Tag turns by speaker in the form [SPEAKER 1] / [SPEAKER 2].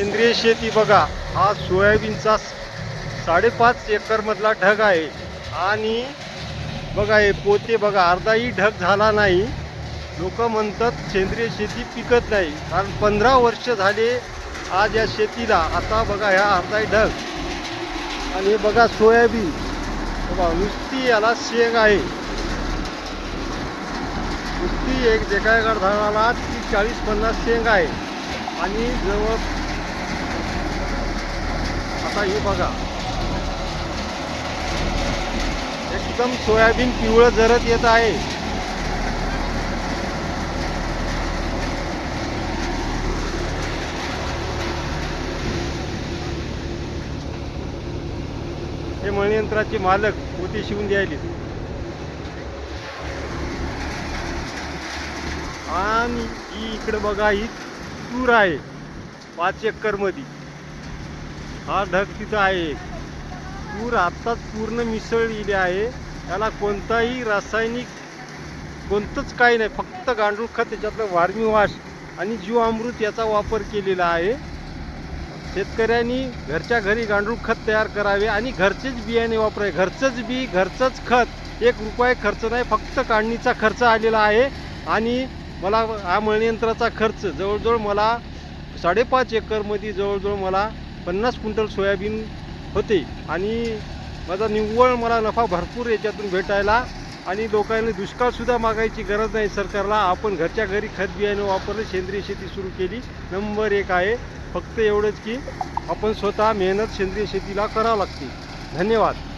[SPEAKER 1] सेंद्रिय शेती बघा हा सोयाबीनचा साडेपाच एकरमधला ढग आहे. आणि बघा हे पोते बघा अर्धाही ढग झाला नाही. लोक म्हणतात सेंद्रिय शेती पिकत नाही. कारण पंधरा वर्ष झाले आज या शेतीला आता बघा ह्या अर्धाही ढग. आणि हे बघा सोयाबीन बघा नुसती याला शेंग आहे. नुसती एक एका एका झाडाला ती चाळीस पन्नास शेंग आहे. आणि जवळ आता बघा. एकदम सोयाबीन पिवळं जरत येत आहे. हे मणियंत्राचे मालक पोती शिवून द्यायली. आणि ही इकडं बघा ही तूर आहे पाच एकरमध्ये हा ढग तिथं आहे. पूर आत्ताच पूर्ण मिसळलेली आहे. त्याला कोणताही रासायनिक कोणतंच काही नाही. फक्त गांडूळ खत त्याच्यातलं वार्मी वाश आणि जीवामृत याचा वापर केलेला आहे. शेतकऱ्यांनी घरच्या घरी गांडूळ खत तयार करावे आणि घरचेच बियाणे वापरावे. घरचंच बी घरचंच खत. एक रुपये खर्च नाही फक्त काढणीचा खर्च आलेला आहे. आणि मला हा मळणयंत्राचा खर्च जवळजवळ मला साडेपाच एकरमध्ये जवळजवळ मला पन्नास क्विंटल सोयाबीन होते. आणि माझा निव्वळ मला नफा भरपूर याच्यातून भेटायला. आणि लोकांनी दुष्काळसुद्धा मागायची गरज नाही सरकारला. आपण घरच्या घरी खत बियाणे वापरलं सेंद्रिय शेती सुरू केली. नंबर एक आहे फक्त एवढंच की आपण स्वतः मेहनत सेंद्रिय शेतीला करावं लागते. धन्यवाद.